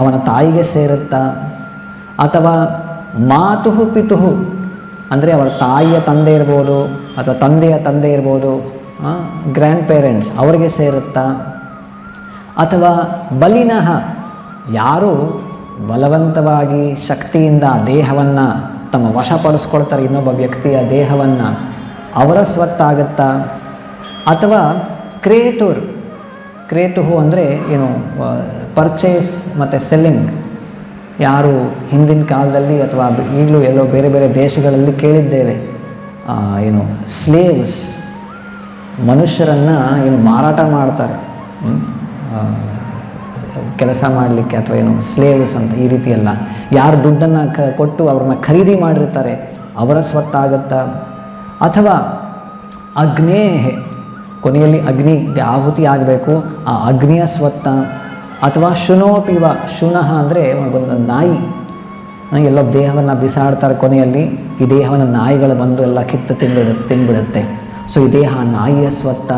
ಅವನ ತಾಯಿಗೆ ಸೇರುತ್ತಾ, ಅಥವಾ ಮಾತುಹು ಪಿತುಹು, ಅಂದರೆ ಅವರ ತಾಯಿಯ ತಂದೆ ಇರ್ಬೋದು, ಅಥವಾ ತಂದೆಯ ತಂದೆ ಇರ್ಬೋದು ಗ್ರ್ಯಾಂಡ್ ಪೇರೆಂಟ್ಸ್ ಅವರಿಗೆ ಸೇರುತ್ತಾ, ಅಥವಾ ಬಲಿನಃ ಯಾರು ಬಲವಂತವಾಗಿ ಶಕ್ತಿಯಿಂದ ದೇಹವನ್ನು ತಮ್ಮ ವಶಪಡಿಸ್ಕೊಳ್ತಾರೆ, ಇನ್ನೊಬ್ಬ ವ್ಯಕ್ತಿಯ ದೇಹವನ್ನು, ಅವರ ಸ್ವತ್ತಾಗುತ್ತಾ, ಅಥವಾ ಕ್ರೇತುರ್, ಕ್ರೇತುಹು ಅಂದರೆ ಏನು ಪರ್ಚೇಸ್ ಮತ್ತು ಸೆಲ್ಲಿಂಗ್ ಯಾರು ಹಿಂದಿನ ಕಾಲದಲ್ಲಿ ಅಥವಾ ಈಗಲೂ ಎಲ್ಲೋ ಬೇರೆ ಬೇರೆ ದೇಶಗಳಲ್ಲಿ ಕೇಳಿದ್ದೇವೆ. ಏನು ಸ್ಲೇವ್ಸ್ ಮನುಷ್ಯರನ್ನು ಏನು ಮಾರಾಟ ಮಾಡ್ತಾರೆ. ಕೆಲಸ ಮಾಡಲಿಕ್ಕೆ ಅಥವಾ ಏನು ಸ್ಲೇವ್ಸ್ ಅಂತ ಈ ರೀತಿ ಯಾರು ದುಡ್ಡನ್ನು ಕ, ಕೊಟ್ಟು ಅವ್ರನ್ನ ಖರೀದಿ ಮಾಡಿರ್ತಾರೆ, ಅವರ ಸ್ವತ್ತಾಗುತ್ತಾ. ಅಥವಾ ಅಗ್ನೇಹೆ, ಕೊನೆಯಲ್ಲಿ ಅಗ್ನಿಗೆ ಆಹುತಿ ಆಗಬೇಕು. ಆ ಅಗ್ನಿಯ ಸ್ವತ್ತ ಅಥವಾ ಶುನೋಪಿವ ಶುನಃ ಅಂದರೆ ಒಂದು ನಾಯಿ. ಎಲ್ಲ ದೇಹವನ್ನು ಬಿಸಾಡ್ತಾರೆ ಕೊನೆಯಲ್ಲಿ, ಈ ದೇಹವನ್ನು ನಾಯಿಗಳು ಬಂದು ಎಲ್ಲ ಕಿತ್ತು ತಿಂದು ತಿಂದ್ಬಿಡುತ್ತೆ ಸೊ ಈ ದೇಹ ನಾಯಿಯ ಸ್ವತ್ತ.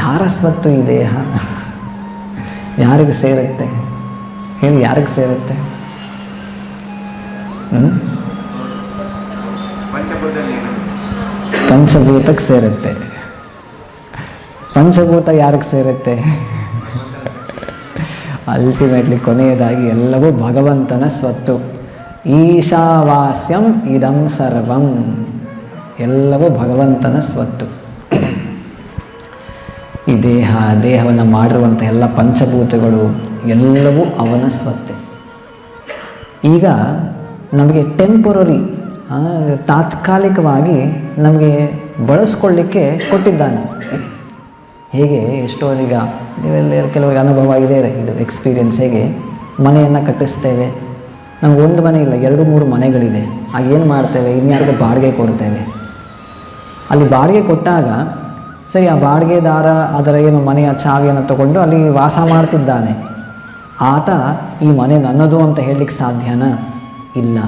ಯಾರ ಸ್ವತ್ತು ಈ ದೇಹ? ಯಾರಿಗೆ ಸೇರುತ್ತೆ? ಹೇಳಿ ಯಾರಿಗೆ ಸೇರುತ್ತೆ? ಪಂಚಭೂತಕ್ಕೆ ಸೇರುತ್ತೆ. ಪಂಚಭೂತ ಯಾರಿಗೆ ಸೇರುತ್ತೆ? ಅಲ್ಟಿಮೇಟ್ಲಿ ಕೊನೆಯದಾಗಿ ಎಲ್ಲವೂ ಭಗವಂತನ ಸ್ವತ್ತು. ಈಶಾವಾಸ್ಯಂ ಇದಂ ಸರ್ವಂ. ಎಲ್ಲವೂ ಭಗವಂತನ ಸ್ವತ್ತು. ಈ ದೇಹ, ದೇಹವನ್ನು ಮಾಡಿರುವಂಥ ಎಲ್ಲ ಪಂಚಭೂತಗಳು ಎಲ್ಲವೂ ಅವನ ಸ್ವತ್ತೆ. ಈಗ ನಮಗೆ ಟೆಂಪೊರರಿ ತಾತ್ಕಾಲಿಕವಾಗಿ ನಮಗೆ ಬಳಸ್ಕೊಳ್ಳಿಕ್ಕೆ ಕೊಟ್ಟಿದ್ದಾನೆ. ಹೇಗೆ ಎಷ್ಟೋ ಈಗ ನೀವೆಲ್ಲ ಕೆಲವರಿಗೆ ಅನುಭವ ಇದೆ ಇದು ಎಕ್ಸ್ಪೀರಿಯೆನ್ಸ್ ಹೇಗೆ? ಮನೆಯನ್ನು ಕಟ್ಟಿಸ್ತೇವೆ. ನಮ್ಗೆ ಒಂದು ಮನೆ ಇಲ್ಲ, ಎರಡು ಮೂರು ಮನೆಗಳಿದೆ. ಆಗ ಏನು ಮಾಡ್ತೇವೆ? ಇನ್ಯಾರಿಗೂ ಬಾಡಿಗೆ ಕೊಡ್ತೇವೆ. ಅಲ್ಲಿ ಬಾಡಿಗೆ ಕೊಟ್ಟಾಗ ಸರಿ, ಆ ಬಾಡಿಗೆದಾರ ಅದರ ಏನು ಮನೆಯ ಚಾವಿಯನ್ನು ತಗೊಂಡು ಅಲ್ಲಿ ವಾಸ ಮಾಡ್ತಿದ್ದಾನೆ. ಆತ ಈ ಮನೆ ನನ್ನದು ಅಂತ ಹೇಳಲಿಕ್ಕೆ ಸಾಧ್ಯನಾ? ಇಲ್ಲ.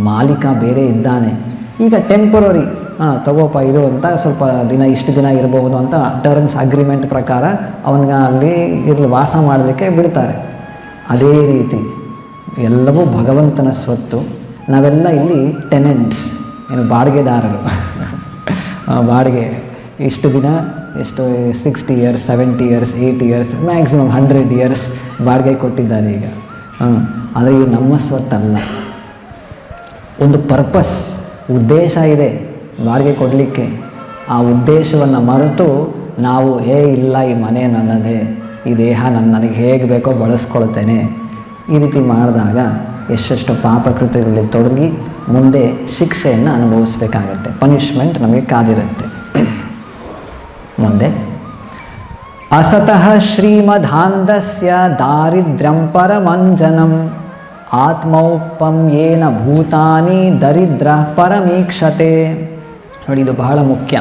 ಮಾಲೀಕ ಬೇರೆ ಇದ್ದಾನೆ. ಈಗ ಟೆಂಪರರಿ ಹಾಂ ತಗೋಪ ಇದು ಅಂತ ಸ್ವಲ್ಪ ದಿನ, ಇಷ್ಟು ದಿನ ಇರಬಹುದು ಅಂತ ಟರ್ಮ್ಸ್ ಅಗ್ರಿಮೆಂಟ್ ಪ್ರಕಾರ ಅವನಿಗೆ ಅಲ್ಲಿ ಇರಲಿ, ವಾಸ ಮಾಡಲಿಕ್ಕೆ ಬಿಡ್ತಾರೆ. ಅದೇ ರೀತಿ ಎಲ್ಲವೂ ಭಗವಂತನ ಸ್ವತ್ತು. ನಾವೆಲ್ಲ ಇಲ್ಲಿ ಟೆನೆಂಟ್ಸ್ ಏನು ಬಾಡಿಗೆದಾರರು. ಬಾಡಿಗೆ ಇಷ್ಟು ದಿನ, ಎಷ್ಟು sixty years seventy years eighty years maximum hundred years ಬಾಡಿಗೆ ಕೊಟ್ಟಿದ್ದಾರೆ ಈಗ. ಹಾಂ ಆದರೆ ಇದು ನಮ್ಮ ಸ್ವತ್ತಲ್ಲ. ಒಂದು ಪರ್ಪಸ್ ಉದ್ದೇಶ ಇದೆ ಬಾಡಿಗೆ ಕೊಡಲಿಕ್ಕೆ. ಆ ಉದ್ದೇಶವನ್ನು ಮರೆತು ನಾವು, ಹೇ, ಇಲ್ಲ, ಈ ಮನೆ ನನ್ನದೇ. ಈ ದೇಹ ನನ್ನ ನನಗೆ ಹೇಗೆ ಬೇಕೋ ಬಳಸ್ಕೊಳ್ತೇನೆ. ಈ ರೀತಿ ಮಾಡಿದಾಗ ಎಷ್ಟೆಷ್ಟು ಪಾಪಕೃತ್ಯಗಳಲ್ಲಿ ತೊಡಗಿ ಮುಂದೆ ಶಿಕ್ಷೆಯನ್ನು ಅನುಭವಿಸ್ಬೇಕಾಗತ್ತೆ. ಪನಿಷ್ಮೆಂಟ್ ನಮಗೆ ಕಾದಿರುತ್ತೆ. ಮುಂದೆ, ಅಸತಃ ಶ್ರೀಮಧಾಂಧಸ್ಯ ದಾರಿದ್ರ್ಯಂ ಪರಮಂಜನಂ. ಆತ್ಮೌಪಮ್ಯೇನ ಭೂತಾನಿ ದರಿದ್ರ ಪರಮೀಕ್ಷತೆ. ನೋಡಿ, ಇದು ಬಹಳ ಮುಖ್ಯ.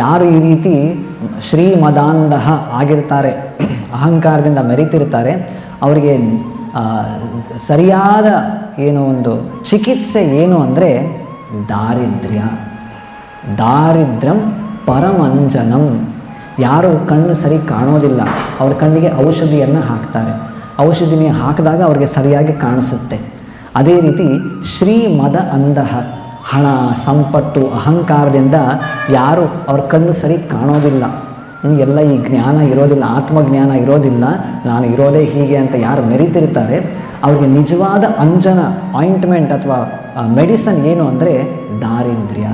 ಯಾರು ಈ ರೀತಿ ಶ್ರೀಮದಾಂಧ ಆಗಿರ್ತಾರೆ, ಅಹಂಕಾರದಿಂದ ಮೆರಿತಿರ್ತಾರೆ, ಅವರಿಗೆ ಸರಿಯಾದ ಏನು ಒಂದು ಚಿಕಿತ್ಸೆ ಏನು ಅಂದರೆ ದಾರಿದ್ರ್ಯ. ದಾರಿದ್ರ್ಯಂ ಪರಮಂಜನಂ. ಯಾರು ಕಣ್ಣು ಸರಿ ಕಾಣೋದಿಲ್ಲ, ಅವ್ರ ಕಣ್ಣಿಗೆ ಔಷಧಿಯನ್ನು ಹಾಕ್ತಾರೆ. ಔಷಧಿನಿ ಹಾಕಿದಾಗ ಅವ್ರಿಗೆ ಸರಿಯಾಗಿ ಕಾಣಿಸುತ್ತೆ. ಅದೇ ರೀತಿ ಶ್ರೀಮದ ಅಂದಹ ಹಣ, ಸಂಪತ್ತು, ಅಹಂಕಾರದಿಂದ ಯಾರು ಅವ್ರ ಕಣ್ಣು ಸರಿ ಕಾಣೋದಿಲ್ಲ. ಎಲ್ಲ ಈ ಜ್ಞಾನ ಇರೋದಿಲ್ಲ, ಆತ್ಮಜ್ಞಾನ ಇರೋದಿಲ್ಲ. ನಾನು ಇರೋದೇ ಹೀಗೆ ಅಂತ ಯಾರು ಮೆರಿತಿರ್ತಾರೆ. ಅವ್ರಿಗೆ ನಿಜವಾದ ಅಂಜನ ಆಯಿಂಟ್ಮೆಂಟ್ ಅಥವಾ ಮೆಡಿಸನ್ ಏನು ಅಂದರೆ ದಾರಿದ್ರ್ಯ.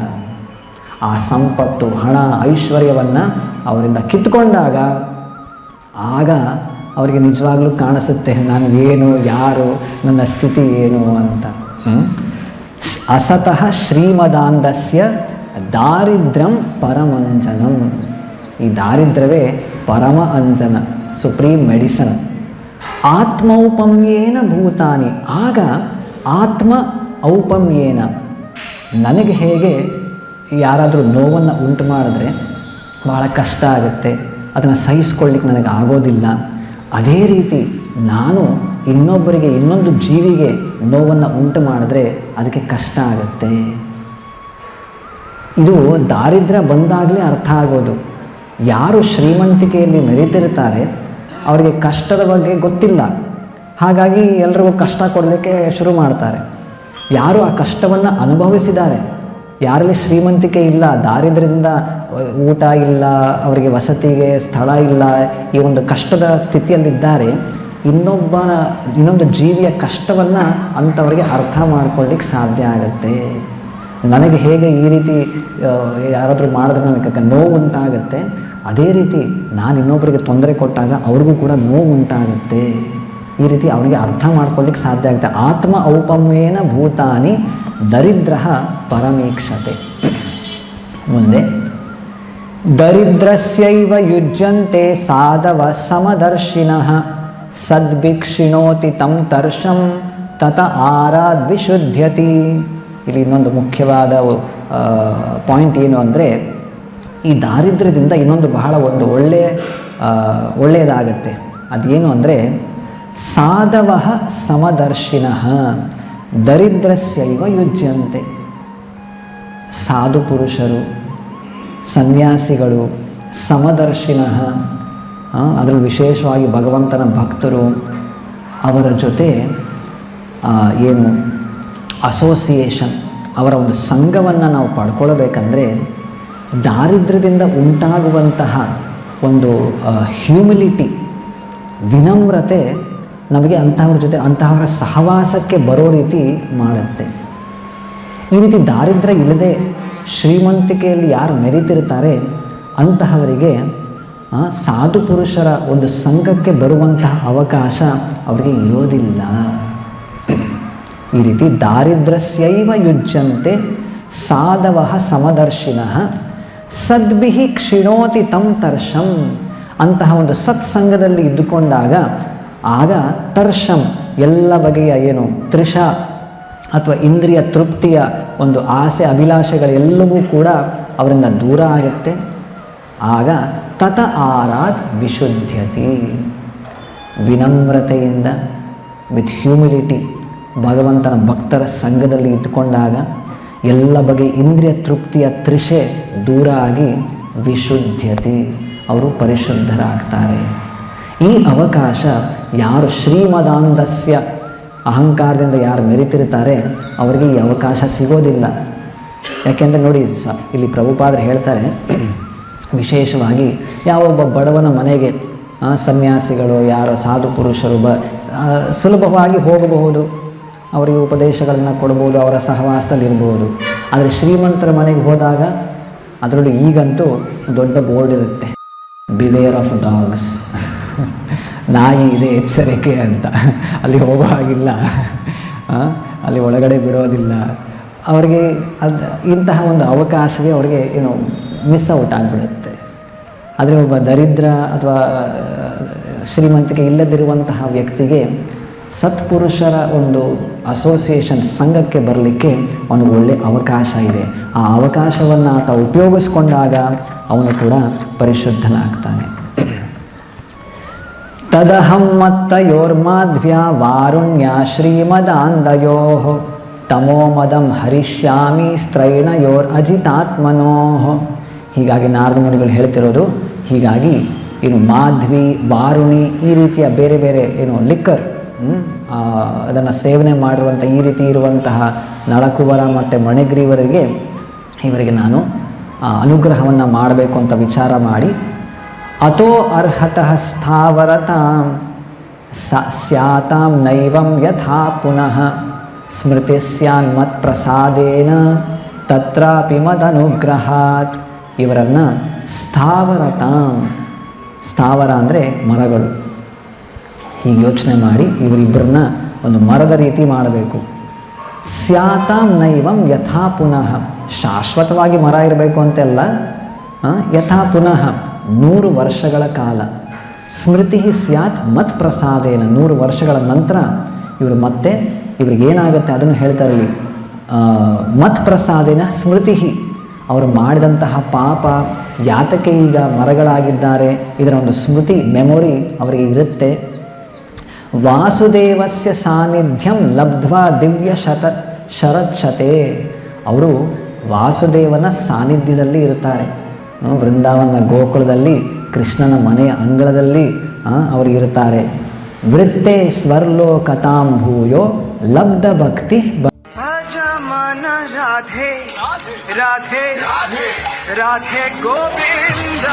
ಆ ಸಂಪತ್ತು, ಹಣ, ಐಶ್ವರ್ಯವನ್ನು ಅವರಿಂದ ಕಿತ್ಕೊಂಡಾಗ ಆಗ ಅವರಿಗೆ ನಿಜವಾಗ್ಲೂ ಕಾಣಿಸುತ್ತೆ, ನಾನು ಏನು, ಯಾರು, ನನ್ನ ಸ್ಥಿತಿ ಏನು ಅಂತ? ಅಸತಃ ಶ್ರೀಮದಾಂಧಸ್ಯ ದಾರಿದ್ರ್ಯಂ ಪರಮಂಜನಂ. ಈ ದಾರಿದ್ರ್ಯವೇ ಪರಮ ಅಂಜನ, ಸುಪ್ರೀಂ ಮೆಡಿಸನ್. ಆತ್ಮೌಪಮ್ಯೇನ ಭೂತಾನಿ. ಆಗ ಆತ್ಮ ಔಪಮ್ಯೇನ. ನನಗೆ ಹೇಗೆ ಯಾರಾದರೂ ನೋವನ್ನು ಉಂಟು ಮಾಡಿದ್ರೆ ಭಾಳ ಕಷ್ಟ ಆಗುತ್ತೆ. ಅದನ್ನು ಸಹಿಸ್ಕೊಳ್ಳಿಕ್ಕೆ ನನಗೆ ಆಗೋದಿಲ್ಲ. ಅದೇ ರೀತಿ ನಾನು ಇನ್ನೊಬ್ಬರಿಗೆ, ಇನ್ನೊಂದು ಜೀವಿಗೆ ನೋವನ್ನು ಉಂಟು ಮಾಡಿದ್ರೆ ಅದಕ್ಕೆ ಕಷ್ಟ ಆಗುತ್ತೆ. ಇದು ದಾರಿದ್ರ್ಯ ಬಂದಾಗಲೇ ಅರ್ಥ ಆಗೋದು. ಯಾರು ಶ್ರೀಮಂತಿಕೆಯಲ್ಲಿ ಮೆರೀತಿರ್ತಾರೆ ಅವರಿಗೆ ಕಷ್ಟದ ಬಗ್ಗೆ ಗೊತ್ತಿಲ್ಲ. ಹಾಗಾಗಿ ಎಲ್ರಿಗೂ ಕಷ್ಟ ಕೊಡಲಿಕ್ಕೆ ಶುರು ಮಾಡ್ತಾರೆ. ಯಾರು ಆ ಕಷ್ಟವನ್ನು ಅನುಭವಿಸಿದ್ದಾರೆ ಯಾರಲ್ಲಿ ಶ್ರೀಮಂತಿಕೆ ಇಲ್ಲ ದಾರಿದ್ರಿಂದ ಊಟ ಇಲ್ಲ, ಅವರಿಗೆ ವಸತಿಗೆ ಸ್ಥಳ ಇಲ್ಲ, ಈ ಒಂದು ಕಷ್ಟದ ಸ್ಥಿತಿಯಲ್ಲಿದ್ದಾರೆ ಇನ್ನೊಬ್ಬನ ಇನ್ನೊಂದು ಜೀವಿಯ ಕಷ್ಟವನ್ನು ಅಂಥವರಿಗೆ ಅರ್ಥ ಮಾಡ್ಕೊಳ್ಳಿಕ್ಕೆ ಸಾಧ್ಯ ಆಗುತ್ತೆ. ನನಗೆ ಹೇಗೆ ಈ ರೀತಿ ಯಾರಾದರೂ ಮಾಡಿದ್ರೆ ನನಗೆ ನೋವು ಉಂಟಾಗುತ್ತೆ, ಅದೇ ರೀತಿ ನಾನು ಇನ್ನೊಬ್ಬರಿಗೆ ತೊಂದರೆ ಕೊಟ್ಟಾಗ ಅವ್ರಿಗೂ ಕೂಡ ನೋವು ಉಂಟಾಗುತ್ತೆ. ಈ ರೀತಿ ಅವರಿಗೆ ಅರ್ಥ ಮಾಡ್ಕೊಳ್ಳಿಕ್ಕೆ ಸಾಧ್ಯ ಆಗುತ್ತೆ. ಆತ್ಮ ಔಪಮ್ಯೇನ ಭೂತಾನಿ ದರಿದ್ರ ಪರಮೀಕ್ಷತೆ. ಮುಂದೆ, ದರಿದ್ರಸ್ಯೈವ ಯುಜ್ಯಂತೆ ಸಾಧವ ಸಮದರ್ಶಿನ ಸದ್ಭಿಕ್ಷಿಣೋತಿ ತಂ ತರ್ಷಂ ತತ ಆರಾದ್ವಿಶುದ್ಧತಿ ಇಲ್ಲಿ ಇನ್ನೊಂದು ಮುಖ್ಯವಾದ ಪಾಯಿಂಟ್ ಏನು ಅಂದರೆ, ಈ ದಾರಿದ್ರ್ಯದಿಂದ ಇನ್ನೊಂದು ಬಹಳ ಒಂದು ಒಳ್ಳೆಯ ಒಳ್ಳೆಯದಾಗತ್ತೆ. ಅದೇನು ಅಂದರೆ ಸಾಧವ ಸಮದರ್ಶಿನ. ದರಿದ್ರಸ್ಯೈವ ಯುಜ್ಯಂತೆ. ಸಾಧು ಪುರುಷರು ಸನ್ಯಾಸಿಗಳು, ಸಮದರ್ಶಿನ ಅದರಲ್ಲಿ ವಿಶೇಷವಾಗಿ ಭಗವಂತನ ಭಕ್ತರು, ಅವರ ಜೊತೆ ಏನು ಅಸೋಸಿಯೇಷನ್ ಅವರ ಒಂದು ಸಂಘವನ್ನು ನಾವು ಪಡ್ಕೊಳ್ಬೇಕಂದ್ರೆ, ದಾರಿದ್ರ್ಯದಿಂದ ಉಂಟಾಗುವಂತಹ ಒಂದು ಹ್ಯೂಮಿಲಿಟಿ ವಿನಮ್ರತೆ ನಮಗೆ ಅಂತಹವ್ರ ಜೊತೆ ಅಂತಹವರ ಸಹವಾಸಕ್ಕೆ ಬರೋ ರೀತಿ ಮಾಡುತ್ತೆ. ಈ ರೀತಿ ದಾರಿದ್ರ್ಯ ಇಲ್ಲದೆ ಶ್ರೀಮಂತಿಕೆಯಲ್ಲಿ ಯಾರು ಮೆರೀತಿರ್ತಾರೆ, ಅಂತಹವರಿಗೆ ಸಾಧು ಪುರುಷರ ಒಂದು ಸಂಘಕ್ಕೆ ಬರುವಂತಹ ಅವಕಾಶ ಅವರಿಗೆ ಇರೋದಿಲ್ಲ. ಈ ರೀತಿ ದಾರಿದ್ರ್ಯಸ್ಯೈವ ಯುಜ್ಯಂತೆ ಸಾಧವ ಸಮದರ್ಶಿನ, ಸದ್ಭಿಹಿ ಕ್ಷಿಣೋತಿ ತಂ ತರ್ಷಂ ಅಂತಹ ಒಂದು ಸತ್ಸಂಗದಲ್ಲಿ ಇದ್ದುಕೊಂಡಾಗ ಆಗ ತರ್ಷಂ, ಎಲ್ಲ ಬಗೆಯ ಏನು ತ್ರಿಷ ಅಥವಾ ಇಂದ್ರಿಯ ತೃಪ್ತಿಯ ಒಂದು ಆಸೆ, ಅಭಿಲಾಷೆಗಳೆಲ್ಲವೂ ಕೂಡ ಅವರಿಂದ ದೂರ ಆಗುತ್ತೆ. ಆಗ ತತ ಆರಾತ್ ವಿಶುದ್ಧತಿ ವಿನಮ್ರತೆಯಿಂದ ವಿತ್ ಹ್ಯೂಮಿಲಿಟಿ ಭಗವಂತನ ಭಕ್ತರ ಸಂಘದಲ್ಲಿ ಇದ್ದುಕೊಂಡಾಗ ಎಲ್ಲ ಬಗೆ ಇಂದ್ರಿಯ ತೃಪ್ತಿಯ ತ್ರಿಷೆ ದೂರ ಆಗಿ ವಿಶುದ್ಧತೆ ಅವರು ಪರಿಶುದ್ಧರಾಗ್ತಾರೆ. ಈ ಅವಕಾಶ ಯಾರು ಶ್ರೀಮದಾನಂದಸ್ಯ ಅಹಂಕಾರದಿಂದ ಯಾರು ಮೆರಿತಿರ್ತಾರೆ, ಅವರಿಗೆ ಈ ಅವಕಾಶ ಸಿಗೋದಿಲ್ಲ. ಯಾಕೆಂದರೆ ನೋಡಿ, ಸ, ಇಲ್ಲಿ ಪ್ರಭುಪಾದರು ಹೇಳ್ತಾರೆ, ವಿಶೇಷವಾಗಿ ಯಾವೊಬ್ಬ ಬಡವನ ಮನೆಗೆ ಸನ್ಯಾಸಿಗಳು, ಯಾರೋ ಸಾಧು ಪುರುಷರು, ಬ ಸುಲಭವಾಗಿ ಹೋಗಬಹುದು, ಅವರಿಗೆ ಉಪದೇಶಗಳನ್ನು ಕೊಡ್ಬೋದು, ಅವರ ಸಹವಾಸದಲ್ಲಿರ್ಬೋದು. ಆದರೆ ಶ್ರೀಮಂತರ ಮನೆಗೆ ಹೋದಾಗ ಅದರಲ್ಲೂ ಈಗಂತೂ ದೊಡ್ಡ ಬೋರ್ಡ್ ಇರುತ್ತೆ. ಬಿವೇರ್ ಆಫ್ ಡಾಗ್ಸ್ ನಾಯಿ ಇದೆ ಎಚ್ಚರಿಕೆ ಅಂತ. ಅಲ್ಲಿ ಹೋಗೋ ಹಾಗಿಲ್ಲ ಅಲ್ಲಿ ಒಳಗಡೆ ಬಿಡೋದಿಲ್ಲ. ಅವ್ರಿಗೆ ಅದು ಇಂತಹ ಒಂದು ಅವಕಾಶವೇ ಅವ್ರಿಗೆ ಏನು ಮಿಸ್ ಔಟ್ ಆಗಿಬಿಡುತ್ತೆ. ಆದರೆ ಒಬ್ಬ ದರಿದ್ರ ಅಥವಾ ಶ್ರೀಮಂತಿಕೆ ಇಲ್ಲದಿರುವಂತಹ ವ್ಯಕ್ತಿಗೆ ಸತ್ಪುರುಷರ ಒಂದು ಅಸೋಸಿಯೇಷನ್ ಸಂಘಕ್ಕೆ ಬರಲಿಕ್ಕೆ ಒಂದು ಒಳ್ಳೆ ಅವಕಾಶ ಇದೆ. ಆ ಅವಕಾಶವನ್ನು ಆತ ಉಪಯೋಗಿಸ್ಕೊಂಡಾಗ ಅವನು ಕೂಡ ಪರಿಶುದ್ಧನಾಗ್ತಾನೆ. ತದಹಂ ಮತ್ತಯೋರ್ಮಾಧ್ವ್ಯಾ ವಾರುಣ್ಯ ಶ್ರೀಮದಾಂದಯೋ ತಮೋಮದಂ ಹರಿಷ್ಯಾಮಿ ಸ್ತ್ರೈಣಯೋರ್ ಅಜಿತಾತ್ಮನೋ ಹೀಗಾಗಿ ನಾರದ ಮುನಿಗಳು ಹೇಳ್ತಿರೋದು, ಹೀಗಾಗಿ ಏನು ಮಾಧ್ವಿ, ವಾರುಣಿ ಈ ರೀತಿಯ ಬೇರೆ ಬೇರೆ ಏನು ಲಿಕ್ಕರ್ ಅದನ್ನು ಸೇವನೆ ಮಾಡಿರುವಂಥ ಈ ರೀತಿ ಇರುವಂತಹ ನಳಕುವರ ಮತ್ತು ಮಣಿಗ್ರೀವರಿಗೆ ಇವರಿಗೆ ನಾನು ಅನುಗ್ರಹವನ್ನು ಮಾಡಬೇಕು ಅಂತ ವಿಚಾರ ಮಾಡಿ ಅತೋ ಅರ್ಹತಃ ಸ್ಥಾವರತಾಂ ಸ್ಯಾತಾಂ ನೈವಂ ಯಥಾ ಪುನಃ ಸ್ಮೃತಿ ಮತ್ ಪ್ರಸಾದೇನ ತತ್ರಾಪಿ ಮದನುಗ್ರಹಾತ್ ಇವರನ್ನು ಸ್ಥಾವರತಾಂ ಸ್ಥಾವರ ಅಂದರೆ ಮರಗಳು। ಹೀಗೆ ಯೋಚನೆ ಮಾಡಿ ಇವರಿಬ್ಬರನ್ನ ಒಂದು ಮರದ ರೀತಿ ಮಾಡಬೇಕು। ಸ್ಯಾತಾಂ ನೈವಂ ಯಥಾ ಪುನಃ, ಶಾಶ್ವತವಾಗಿ ಮರ ಇರಬೇಕು ಅಂತೆಲ್ಲ ಯಥಾ ಪುನಃ ನೂರು ವರ್ಷಗಳ ಕಾಲ. ಸ್ಮೃತಿ ಸ್ಯಾತ್ ಮತ್ ಪ್ರಸಾದೇನ ನೂರು ವರ್ಷಗಳ ನಂತರ ಇವರು ಮತ್ತೆ ಇವ್ರಿಗೆ ಏನಾಗುತ್ತೆ ಅದನ್ನು ಹೇಳ್ತಾರೆ ಇಲ್ಲಿ. ಮತ್ ಪ್ರಸಾದೇನ ಸ್ಮೃತಿ ಅವರು ಮಾಡಿದಂತಹ ಪಾಪ, ಯಾತಕ್ಕೆ ಈಗ ಮರಗಳಾಗಿದ್ದಾರೆ, ಇದರ ಒಂದು ಸ್ಮೃತಿ, ಮೆಮೊರಿ ಅವರಿಗೆ ಇರುತ್ತೆ. ವಾಸುದೇವಸ್ಯ ಸಾನ್ನಿಧ್ಯಂ ಲಬ್ಧ್ವಾ ದಿವ್ಯ ಶತ, ಶರಚ್ಛತೆ. ಅವರು ವಾಸುದೇವನ ಸಾನ್ನಿಧ್ಯದಲ್ಲಿ ಇರ್ತಾರೆ ಬೃಂದಾವನ ಗೋಕುಲದಲ್ಲಿ ಕೃಷ್ಣನ ಮನೆಯ ಅಂಗಳದಲ್ಲಿ ಅವರಿರುತ್ತಾರೆ ವೃತ್ತೆ ಸ್ವರ್ಲೋಕತಾಂ ಲಬ್ಧ ಭಕ್ತಿ ರಾಧೆ ರಾಧೆ ರಾಧೆ ಗೋವಿಂದ